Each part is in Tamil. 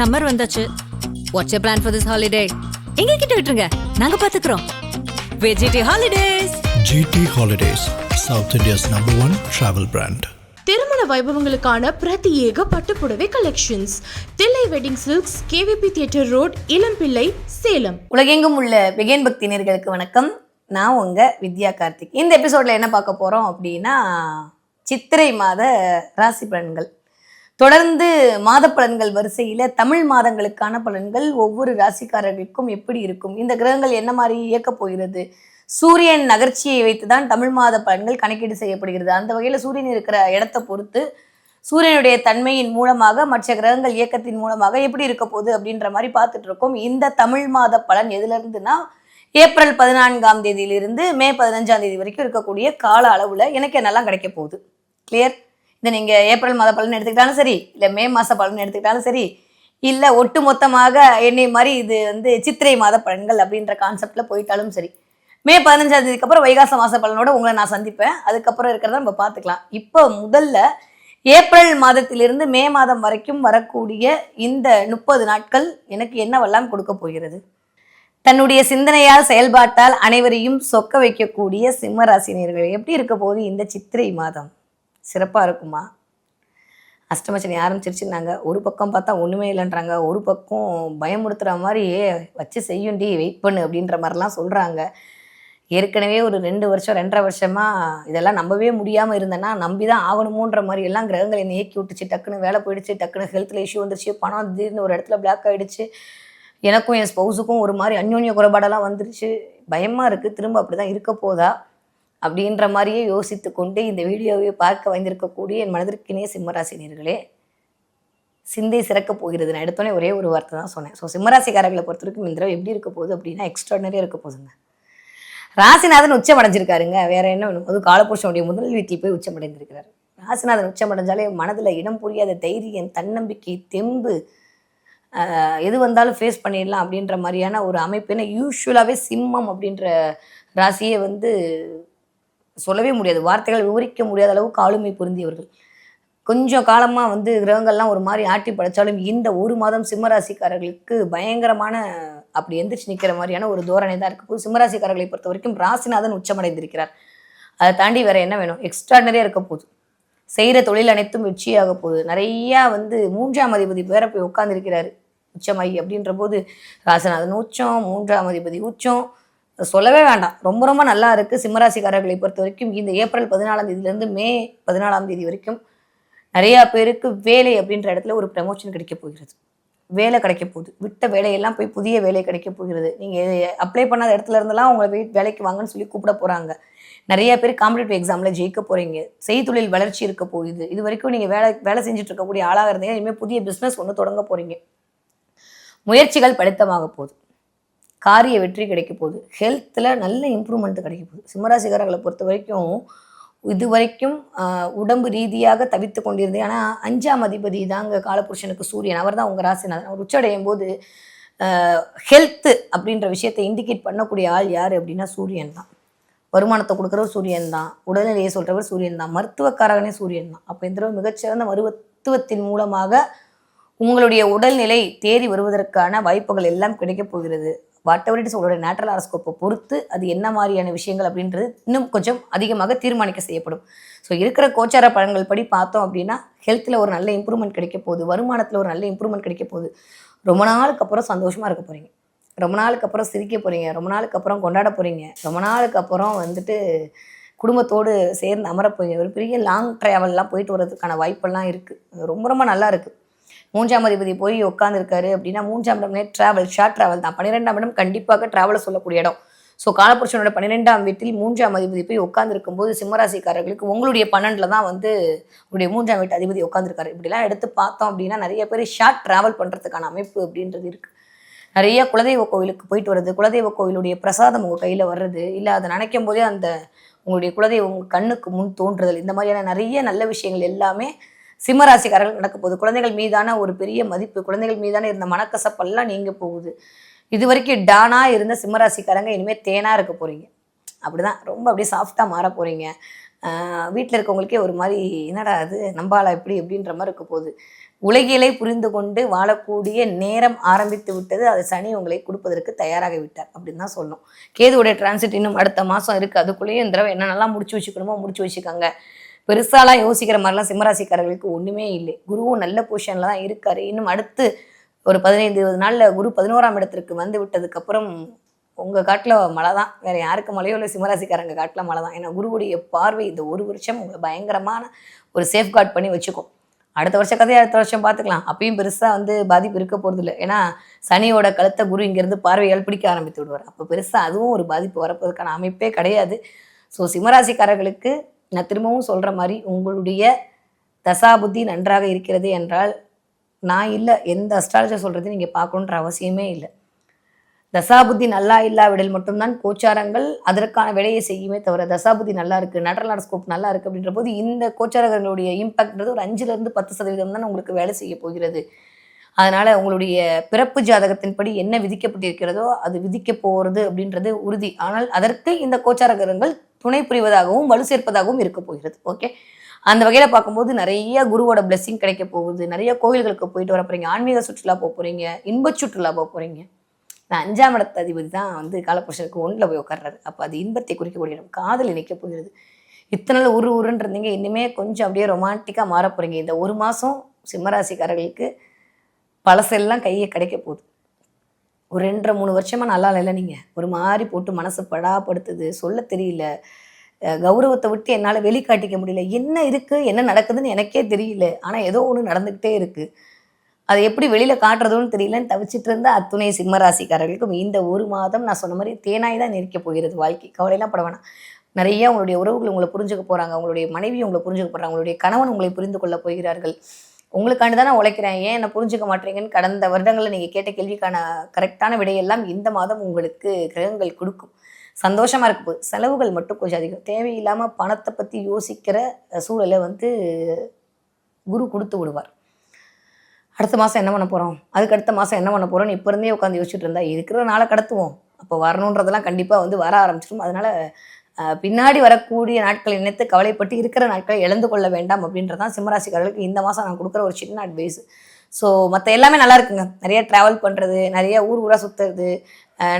சம்மர் வந்தாச்சு. What's you plan for this holiday எங்க கிட்ட விட்டுருங்க. நாங்க பாத்துக்கிறோம். வெஜிடி holidays GT Holidays, South India's number one travel brand. திருமண வைபவங்களுக்கான பிரத்யேக பட்டுப்புடவை collections Thillai wedding silks KVP theatre road Ilampillai Salem. உலகெங்கும் உள்ள பிகேன் பக்தினர்களுக்கு வணக்கம். நான் உங்க வித்யா கார்த்திக். இந்த எபிசோட்ல என்ன பார்க்க போறோம் அப்படின்னா சித்திரை மாத ராசி பலன்கள். தொடர்ந்து மாத பலன்கள் வரிசையில தமிழ் மாதங்களுக்கான பலன்கள் ஒவ்வொரு ராசிக்காரர்களுக்கும் எப்படி இருக்கும்? இந்த கிரகங்கள் என்ன மாதிரி இயக்கப் போகிறது? சூரியன் நகர்ச்சியை வைத்துதான் தமிழ் மாத பலன்கள் கணக்கீடு செய்யப்படுகிறது. அந்த வகையில சூரியன் இருக்கிற இடத்தை பொறுத்து சூரியனுடைய தன்மையின் மூலமாக மற்ற கிரகங்கள் இயக்கத்தின் மூலமாக எப்படி இருக்க போகுது அப்படின்ற மாதிரி பார்த்துட்டு இருக்கோம். இந்த தமிழ் மாத பலன் எதுல இருந்துன்னா ஏப்ரல் பதினான்காம் தேதியிலிருந்து மே பதினஞ்சாம் தேதி வரைக்கும் இருக்கக்கூடிய கால அளவுல எனக்கு என்னெல்லாம் கிடைக்க போகுது? கிளியர் இதை நீங்க ஏப்ரல் மாத பலன் எடுத்துக்கிட்டாலும் சரி இல்லை மே மாச பலன் எடுத்துக்கிட்டாலும் சரி இல்லை ஒட்டு மொத்தமாக என்னை மாதிரி இது வந்து சித்திரை மாத பலன்கள் அப்படின்ற கான்செப்ட்ல போயிட்டாலும் சரி மே பதினஞ்சாம் தேதிக்கு அப்புறம் வைகாச மாச பலனோட உங்களை நான் சந்திப்பேன். அதுக்கப்புறம் இருக்கிறத நம்ம பார்த்துக்கலாம். இப்போ முதல்ல ஏப்ரல் மாதத்திலிருந்து மே மாதம் வரைக்கும் வரக்கூடிய இந்த முப்பது நாட்கள் எனக்கு என்னவெல்லாம் கொடுக்க போகிறது? தன்னுடைய சிந்தனையால் செயல்பாட்டால் அனைவரையும் சொக்க வைக்கக்கூடிய சிம்மராசினியர்கள் எப்படி இருக்க போகுது இந்த சித்திரை மாதம்? சிறப்பாக இருக்குமா? அஷ்டமச்சனி ஆரம்பிச்சிருச்சுன்னாங்க. ஒரு பக்கம் பார்த்தா ஒன்றுமே இல்லைன்றாங்க. ஒரு பக்கம் பயமுறுத்துகிற மாதிரி வச்சு செய்யுண்டி வெயிட் பண்ணு அப்படின்ற மாதிரிலாம் சொல்கிறாங்க ஏற்கனவே ஒரு ரெண்டு வருஷம் ரெண்டரை வருஷமாக இதெல்லாம் நம்பவே முடியாமல் இருந்தேன்னா நம்பி தான் ஆகணுமோன்ற மாதிரி எல்லாம் கிரகங்கள் என்னை இயக்கி விட்டுச்சு. டக்குன்னு வேலை போயிடுச்சு டக்குன்னு ஹெல்த்தில் இஷ்யூ வந்துருச்சு பணம் திடீர்னு ஒரு இடத்துல பிளாக் ஆகிடுச்சு எனக்கும் என் ஸ்பௌஸுக்கும் ஒரு மாதிரி அந்யோன்ய குறைபாடெல்லாம் வந்துருச்சு. பயமாக இருக்குது திரும்ப அப்படி தான் இருக்க போதா? அப்படின்ற மாதிரியே யோசித்து கொண்டு இந்த வீடியோவை பார்க்க வந்திருக்கக்கூடிய என் மனதிற்கினே சிம்மராசினியர்களே சிந்தை சிறக்க போகிறது. நான் எடுத்தோன்னே ஒரே ஒரு வார்த்தை தான் சொன்னேன். ஸோ சிம்மராசிக்காரர்களை பொறுத்த வரைக்கும் இந்த தடவை எப்படி இருக்க போகுது அப்படின்னா எக்ஸ்ட்ராடனரியாக இருக்க போகுதுங்க. ராசிநாதன் உச்சம் அடைஞ்சிருக்காருங்க வேற என்ன வேணும்? அது காலபுருஷனுடைய முதல் வீட்டில் போய் உச்சமடைந்திருக்கிறாரு. ராசிநாதன் உச்சமடைஞ்சாலே மனதில் இடம் புரியாத தைரியம் தன்னம்பிக்கை தெம்பு எது வந்தாலும் ஃபேஸ் பண்ணிடலாம் அப்படின்ற மாதிரியான ஒரு அமைப்பு. ஏன்னா யூஸ்வலாகவே சிம்மம் அப்படின்ற ராசியை வந்து சொல்லவே முடியாது. வார்த்தைகள் விவரிக்க முடியாத அளவுக்கு ஆளுமை பொருந்தியவர்கள். கொஞ்சம் காலமாக வந்து கிரகங்கள்லாம் ஒரு மாதிரி ஆட்டி படைச்சாலும் இந்த ஒரு மாதம் சிம்மராசிக்காரர்களுக்கு பயங்கரமான அப்படி எந்திரிச்சு நிற்கிற மாதிரியான ஒரு தோரணை தான் இருக்குது சிம்மராசிக்காரர்களை பொறுத்த வரைக்கும் ராசிநாதன் உச்சமடைந்திருக்கிறார். அதை தாண்டி வேற என்ன வேணும்? எக்ஸ்ட்ராடனரியாக இருக்க போகுது. செய்கிற தொழில் அனைத்தும் வெற்றியாக போகுது. நிறையா வந்து மூன்றாம் அதிபதி பேர போய் உட்காந்துருக்கிறாரு உச்சமாகி அப்படின்ற போது ராசிநாதன் உச்சம் மூன்றாம் அதிபதி உச்சம் சொல்லவே வேண்டாம். ரொம்ப ரொம்ப நல்லா இருக்குது சிம்மராசிக்காரர்களை பொறுத்த வரைக்கும் இந்த ஏப்ரல் பதினாலாம் தேதியிலேருந்து மே பதினாலாம் தேதி வரைக்கும் நிறையா பேருக்கு வேலை அப்படின்ற இடத்துல ஒரு ப்ரமோஷன் கிடைக்க போகிறது. வேலை கிடைக்க போகுது. விட்ட வேலையெல்லாம் போய் புதிய வேலை கிடைக்க போகிறது. நீங்கள் அப்ளை பண்ணாத இடத்துல இருந்தெல்லாம் உங்களை வெயிட் வேலைக்கு வாங்கன்னு சொல்லி கூப்பிட போகிறாங்க நிறைய பேர் காம்படிட்டிவ் எக்ஸாமில் ஜெயிக்க போகிறீங்க செய்தொழில் வளர்ச்சி இருக்க போகுது. இது வரைக்கும் நீங்கள் வேலை வேலை செஞ்சுட்டு இருக்கக்கூடிய ஆளாக இருந்தீங்க. இனிமேல் புதிய பிஸ்னஸ் ஒன்று தொடங்க போகிறீங்க முயற்சிகள் படித்தமாக போகுது. காரிய வெற்றி கிடைக்க போகுது. ஹெல்த்தில் நல்ல இம்ப்ரூவ்மெண்ட் கிடைக்க போகுது. சிம்மராசிகாரர்களை பொறுத்த வரைக்கும் இது வரைக்கும் உடம்பு ரீதியாக தவித்து கொண்டிருந்தேன். ஆனால் அஞ்சாம் அதிபதி தாங்க காலபுருஷனுக்கு சூரியன். அவர் தான் உங்கள் ராசிநாதன். அவர் உச்சடையும் போது ஹெல்த்து அப்படின்ற விஷயத்தை இண்டிகேட் பண்ணக்கூடிய ஆள் யார் அப்படின்னா சூரியன் தான். வருமானத்தை கொடுக்குறவர் சூரியன் தான். உடல்நிலையை சொல்கிறவர் சூரியன் தான். மருத்துவக்காரகனே சூரியன் தான். அப்போ இந்த மிகச்சிறந்த மருத்துவத்தின் மூலமாக உங்களுடைய உடல்நிலை தேறி வருவதற்கான வாய்ப்புகள் எல்லாம் கிடைக்கப் போகிறது. வாட் எவர் இட்ஸ் உங்களுடைய நேச்சுரல் ஹாரஸ்கோப்பை பொறுத்து அது என்ன மாதிரியான விஷயங்கள் அப்படின்றது இன்னும் கொஞ்சம் அதிகமாக தீர்மானிக்க செய்யப்படும். ஸோ இருக்கிற கோச்சார பலன்கள் படி பார்த்தோம் அப்படின்னா ஹெல்த்தில் ஒரு நல்ல இம்ப்ரூவ்மெண்ட் கிடைக்க போகுது வருமானத்தில் ஒரு நல்ல இம்ப்ரூவ்மெண்ட் கிடைக்க போகுது. ரொம்ப நாளுக்கு அப்புறம் சந்தோஷமாக இருக்க போகிறீங்க ரொம்ப நாளுக்கு அப்புறம் சிரிக்க போகிறீங்க ரொம்ப நாளுக்கு அப்புறம் கொண்டாட போகிறீங்க ரொம்ப நாளுக்கு அப்புறம் வந்துட்டு குடும்பத்தோடு சேர்ந்து அமர ஒரு பெரிய லாங் ட்ராவல்லாம் போயிட்டு வர்றதுக்கான வாய்ப்பெல்லாம் இருக்குது ரொம்ப ரொம்ப நல்லா இருக்குது மூன்றாம் அதிபதி போய் உட்காந்துருக்காரு அப்படின்னா மூன்றாம் இடம்னே ட்ராவல் ஷார்ட் ட்ராவல் தான். பன்னிரெண்டாம் இடம் கண்டிப்பாக டிராவலை சொல்லக்கூடிய இடம். ஸோ காலபுருஷனோட பன்னிரெண்டாம் வீட்டில் மூன்றாம் அதிபதி போய் உட்காந்துருக்கும் போது சிம்மராசிக்காரர்களுக்கு உங்களுடைய பன்னெண்டில் தான் வந்து உங்களுடைய மூன்றாம் வீட்டு அதிபதி உட்காந்துருக்காரு இப்படிலாம் எடுத்து பார்த்தோம் அப்படின்னா நிறைய பேர் ஷார்ட் ட்ராவல் பண்ணுறதுக்கான அமைப்பு அப்படின்றது இருக்குது நிறைய குலதெய்வ கோவிலுக்கு போயிட்டு வர்றது குலதெய்வ கோவிலுடைய பிரசாதம் உங்கள் கையில் வர்றது இல்லை அதை நினைக்கும் போதே அந்த உங்களுடைய குலதெய்வம் கண்ணுக்கு முன் தோன்றுதல் இந்த மாதிரியான நிறைய நல்ல விஷயங்கள் எல்லாமே சிம்மராசிக்காரர்கள் நடக்க போகுது. குழந்தைகள் மீதான ஒரு பெரிய மதிப்பு குழந்தைகள் மீதான இருந்த மனக்கசப்பெல்லாம் நீங்க போகுது. இது வரைக்கும் டானா இருந்த சிம்மராசிக்காரங்க இனிமேல் தேனா இருக்க போறீங்க. அப்படிதான். ரொம்ப அப்படியே சாஃப்டாக மாற போறீங்க. வீட்டில் இருக்கவங்களுக்கே ஒரு மாதிரி என்னடா அது நம்பாளா எப்படி அப்படின்ற மாதிரி இருக்க போகுது. உலகியலை புரிந்து கொண்டு வாழக்கூடிய நேரம் ஆரம்பித்து விட்டது. அதை சனி உங்களை கொடுப்பதற்கு தயாராக விட்டார் அப்படின்னு தான் சொல்லணும். கேதுவுடைய டிரான்சிட் இன்னும் அடுத்த மாதம் இருக்குது அதுக்குள்ளேயும் இந்த தடவை என்னென்னலாம் முடிச்சு வச்சுக்கணுமோ முடிச்சு வச்சுக்கோங்க. பெருசாலாம் யோசிக்கிற மாதிரிலாம் சிம்மராசிக்காரர்களுக்கு ஒன்றுமே இல்லை. குருவும் நல்ல பொசிஷனில் தான் இருக்கார். இன்னும் அடுத்து ஒரு பதினைந்து இருபது நாளில் குரு பதினோராம் இடத்திற்கு வந்து விட்டதுக்கப்புறம் உங்கள் காட்டில் மழை தான். வேறு யாருக்கு மழையோ இல்லை சிம்மராசிக்காரங்க காட்டில் மழை தான். ஏன்னா குருவுடைய பார்வை இந்த ஒரு வருஷம் உங்களை பயங்கரமான ஒரு சேஃப்கார்ட் பண்ணி வச்சுக்கும். அடுத்த வருஷ கதையை அடுத்த வருஷம் பார்த்துக்கலாம். அப்பயும் பெருசாக வந்து பாதிப்பு இருக்க போகிறது இல்லை ஏன்னா சனியோட கழுத்தை குரு இங்கேருந்து பார்வையால் பிடிக்க ஆரம்பித்து விடுவார். அப்போ பெருசாக அதுவும் ஒரு பாதிப்பு வரப்போவதற்கான அமைப்பே கிடையாது. ஸோ சிம்மராசிக்காரர்களுக்கு நான் திரும்பவும் சொல்கிற மாதிரி உங்களுடைய தசாபுத்தி நன்றாக இருக்கிறது என்றால் நான் இல்லை எந்த அஸ்ட்ராலஜர் சொல்கிறது நீங்கள் பார்க்கணுன்ற அவசியமே இல்லை. தசாபுத்தி நல்லா இல்லாவிடில் மட்டும்தான் கோச்சாரங்கள் அதற்கான வேலையை செய்யுமே தவிர தசாபுத்தி நல்லா இருக்குது நடரலாட ஸ்கோப் நல்லா இருக்குது அப்படின்ற போது இந்த கோச்சாரங்களுடைய இம்பாக்ட்ன்றது ஒரு அஞ்சுலேருந்து பத்து சதவீதம் தான் உங்களுக்கு வேலை செய்ய போகிறது. அதனால உங்களுடைய பிறப்பு ஜாதகத்தின்படி என்ன விதிக்கப்பட்டிருக்கிறதோ அது விதிக்க போறது அப்படின்றது உறுதி. ஆனால் அதற்கு இந்த கோச்சார கிரகங்கள் துணை புரிவதாகவும் வலு சேர்ப்பதாகவும் இருக்க போகிறது. ஓகே? அந்த வகையில பார்க்கும்போது நிறைய குருவோட பிளெஸிங் கிடைக்க போகுது. நிறைய கோயில்களுக்கு போயிட்டு வர போறீங்க. ஆன்மீக சுற்றுலா போக போறீங்க. இன்பச் சுற்றுலா போக போறீங்க. நான் அஞ்சாம் இடத்த அதிபதி தான் வந்து காலபுருஷனுக்கு ஒன்றில் போய் உட்கார்றாரு அப்போ அது இன்பத்தை குறிக்கக்கூடிய இடம். காதல் இணைக்க போகிறது. இத்தனை நாள் உரு உருன்னு இருந்தீங்க இனிமே கொஞ்சம் அப்படியே ரொமான்டிக்காக மாற போகிறீங்க இந்த ஒரு மாதம் சிம்மராசிக்காரர்களுக்கு பழசெல்லாம் கையை கிடைக்க போகுது. ஒரு ரெண்டரை மூணு வருஷமா நல்லா இல்லை நீங்கள் ஒரு மாதிரி போட்டு மனசு படாப்படுத்துது. சொல்ல தெரியல. கௌரவத்தை விட்டு என்னால் வெளிக்காட்டிக்க முடியல. என்ன இருக்குது என்ன நடக்குதுன்னு எனக்கே தெரியல. ஆனால் ஏதோ ஒன்று நடந்துக்கிட்டே இருக்குது அதை எப்படி வெளியில் காட்டுறதுன்னு தெரியலன்னு தவிச்சிட்டு இருந்த அத்துணை சிம்மராசிக்காரர்களுக்கும் இந்த ஒரு மாதம் நான் சொன்ன மாதிரி தேனாய் தான் நெரிக்க போகிறது. வாழ்க்கை கவலையெல்லாம் பட வேணாம். நிறைய உங்களுடைய உறவுகள் உங்களை புரிஞ்சுக்க போகிறாங்க உங்களுடைய மனைவி உங்களை புரிஞ்சுக்க போகிறாங்க உங்களுடைய கணவன் உங்களை புரிந்து கொள்ள போகிறார்கள். உங்களுக்காண்டி தான் நான் உழைக்கிறேன். ஏன் என்னை புரிஞ்சுக்க மாட்டீங்கன்னு கடந்த வருடங்களில் நீங்கள் கேட்ட கேள்விக்கான கரெக்டான விடையெல்லாம் இந்த மாதம் உங்களுக்கு கிரகங்கள் கொடுக்கும். சந்தோஷமாக இருக்கு போகுது செலவுகள் மட்டும் கொஞ்சம் அதிகம். தேவையில்லாமல் பணத்தை பற்றி யோசிக்கிற சூழலை வந்து குரு கொடுத்து விடுவார். அடுத்த மாதம் என்ன பண்ண போகிறோம் அதுக்கு அடுத்த மாதம் என்ன பண்ண போகிறோம்னு இப்போ இருந்தே உட்காந்து யோசிச்சுட்டு இருந்தா இருக்கிற நாளை கடத்துவோம். அப்போ வரணுன்றதெல்லாம் கண்டிப்பாக வந்து வர ஆரம்பிச்சிடும் அதனால பின்னாடி வரக்கூடிய நாட்களை நினைத்து கவலைப்பட்டு இருக்கிற நாட்களை இழந்து கொள்ள வேண்டாம் அப்படின்றதான் சிம்மராசிக்காரர்களுக்கு இந்த மாதம் நான் கொடுக்குற ஒரு சின்ன அட்வைஸ் ஸோ மற்ற எல்லாமே நல்லா இருக்குங்க. நிறைய ட்ராவல் பண்ணுறது நிறைய ஊர் ஊராக சுற்றுறது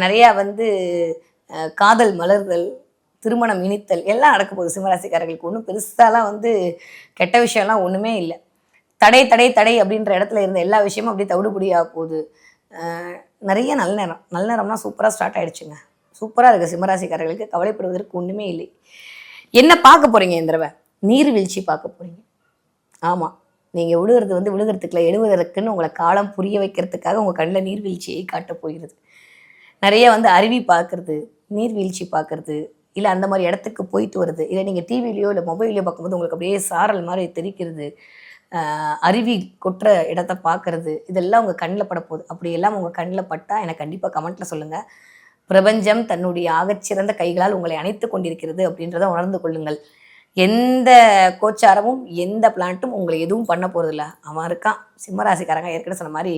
நிறையா வந்து காதல் மலர்கள் திருமணம் இனித்தல் எல்லாம் நடக்க போகுது சிம்மராசிக்காரர்களுக்கு. ஒன்றும் பெருசாலாம் வந்து கெட்ட விஷயம்லாம் ஒன்றுமே இல்லை. தடை தடை தடை அப்படின்ற இடத்துல இருந்த எல்லா விஷயமும் அப்படியே தவிடுபடியாக போகுது. நிறைய நல்ல நேரம். நல்ல நேரம்னா சூப்பராக ஸ்டார்ட் ஆகிடுச்சுங்க சூப்பராக இருக்குது சிம்மராசிக்காரர்களுக்கு கவலைப்படுவதற்கு ஒன்றுமே இல்லை. என்ன பார்க்க போகிறீங்க இந்த தடவை? நீர்வீழ்ச்சி பார்க்க போகிறீங்க ஆமாம் நீங்கள் விழுகிறது வந்து விழுகிறதுக்குள்ள எழுவதற்குன்னு உங்களை காலம் புரிய வைக்கிறதுக்காக உங்கள் கண்ணில் நீர்வீழ்ச்சியை காட்டப் போகிறது. நிறைய வந்து அருவி பார்க்குறது நீர்வீழ்ச்சி பார்க்குறது இல்லை அந்த மாதிரி இடத்துக்கு போயிட்டு வருது இல்லை நீங்கள் டிவிலையோ இல்லை மொபைலையோ பார்க்கும்போது உங்களுக்கு அப்படியே சாரல் மாதிரி தெரிக்கிறது அருவி கொட்டுற இடத்த பார்க்குறது இதெல்லாம் உங்கள் கண்ணில் படப்போகுது. அப்படி எல்லாம் உங்கள் கண்ணில் பட்டால் எனக்கு கண்டிப்பாக கமெண்ட்டில் சொல்லுங்கள் பிரபஞ்சம் தன்னுடைய ஆகச்சிறந்த கைகளால் உங்களை அணைத்து கொண்டிருக்கிறது அப்படின்றத உணர்ந்து கொள்ளுங்கள். எந்த கோச்சாரமும் எந்த பிளான்ட்டும் உங்களை எதுவும் பண்ண போகிறதில்ல அவன் இருக்கான். சிம்மராசிக்காரங்க ஏற்கனவே சொன்ன மாதிரி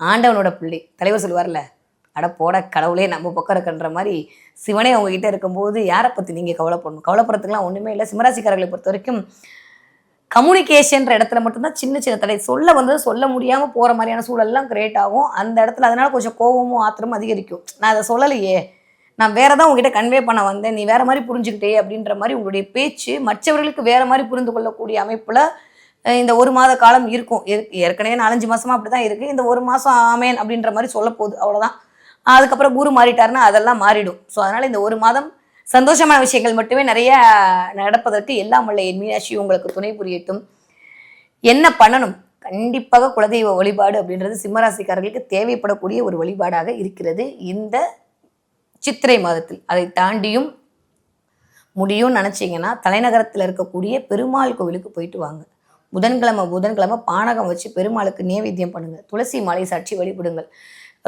ஆண்டவனோட பிள்ளை. தலைவர் சொல்லுவார்ல அட போட கடவுளே நம்ம பக்கம் இருக்குன்ற மாதிரி சிவனே உங்ககிட்ட இருக்கும்போது யாரை பற்றி நீங்கள் கவலைப்படணும்? கவலைப்படுறதுக்குலாம் ஒன்றுமே இல்லை. சிம்மராசிக்காரர்களை பொறுத்த வரைக்கும் கம்யூனிகேஷன்ற இடத்துல மட்டும்தான் சின்ன சின்ன தடை. சொல்ல வந்து சொல்ல முடியாமல் போகிற மாதிரியான சூழல்லாம் கிரியேட் ஆகும். அந்த இடத்துல அதனால கொஞ்சம் கோபமும் ஆத்திரமும் அதிகரிக்கும். நான் அதை சொல்லலையே. நான் வேற தான் உங்ககிட்ட கன்வே பண்ண வந்தேன். நீ வேற மாதிரி புரிஞ்சுக்கிட்டே அப்படின்ற மாதிரி உங்களுடைய பேச்சு மற்றவர்களுக்கு வேற மாதிரி புரிந்து கொள்ளக்கூடிய அமைப்பில் இந்த ஒரு மாத காலம் இருக்கும். ஏற்கனவே நாலஞ்சு மாசமா அப்படிதான் இருக்கு. இந்த ஒரு மாசம் ஆமேன் அப்படின்ற மாதிரி சொல்ல போகுது. அவ்வளோதான் அதுக்கப்புறம் குரு மாறிட்டாருன்னா அதெல்லாம் மாறிடும். ஸோ அதனால இந்த ஒரு மாதம் சந்தோஷமான விஷயங்கள் மட்டுமே நிறைய நடப்பதற்கு எல்லாம் உள்ள என் மீனாட்சி உங்களுக்கு துணை புரியட்டும். என்ன பண்ணணும்? கண்டிப்பாக குலதெய்வ வழிபாடு அப்படின்றது சிம்மராசிக்காரர்களுக்கு தேவைப்படக்கூடிய ஒரு வழிபாடாக இருக்கிறது இந்த சித்திரை மாதத்தில். அதை தாண்டியும் முடியும்னு நினச்சிங்கன்னா தலைநகரத்தில் இருக்கக்கூடிய பெருமாள் கோவிலுக்கு போயிட்டு வாங்க. புதன்கிழமை புதன்கிழமை பானகம் வச்சு பெருமாளுக்கு நேவேத்தியம் பண்ணுங்கள் துளசி மாலை சாட்சி வழிபடுங்கள்.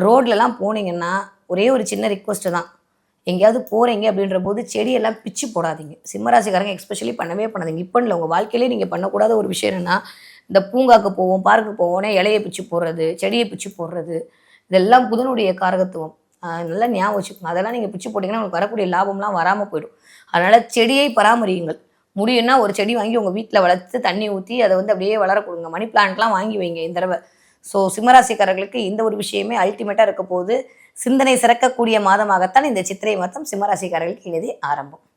ரோட்லலாம் போனீங்கன்னா ஒரே ஒரு சின்ன ரிக்வஸ்ட்டு தான். எங்கேயாவது போகிறீங்க அப்படின்ற போது செடியெல்லாம் பிச்சு போடாதீங்க. சிம்மராசிக்காரங்க எக்ஸ்பெஷலி பண்ணவே பண்ணாதீங்க. இப்போ இல்லை உங்கள் வாழ்க்கையிலே நீங்கள் பண்ணக்கூடாத ஒரு விஷயம் என்னென்னா இந்த பூங்காக்கு போவோம் பார்க்கு போவோன்னே இலையை பிச்சு போடுறது செடியை பிச்சு போடுறது இதெல்லாம் புதனுடைய காரகத்துவம். நல்லா ஞாபகம் வச்சுக்கோங்க. அதெல்லாம் நீங்கள் பிச்சு போட்டிங்கன்னா உங்களுக்கு வரக்கூடிய லாபம்லாம் வராமல் போயிடும். அதனால் செடியை பராமரியுங்கள். முடியும்னா ஒரு செடி வாங்கி உங்கள் வீட்டில் வளர்த்து தண்ணி ஊற்றி அதை வந்து அப்படியே வளர கொடுங்க. மணி பிளான்ட்லாம் வாங்கி வைங்க. இந்த தடவை ஸோ சிம்மராசிக்காரர்களுக்கு இந்த ஒரு விஷயமே அல்டிமேட்டாக இருக்க போது சிந்தனை சிறக்கக்கூடிய மாதமாகத்தான் இந்த சித்திரை மாதம் சிம்மராசிக்காரர்களுக்கு இனிதே ஆரம்பம்.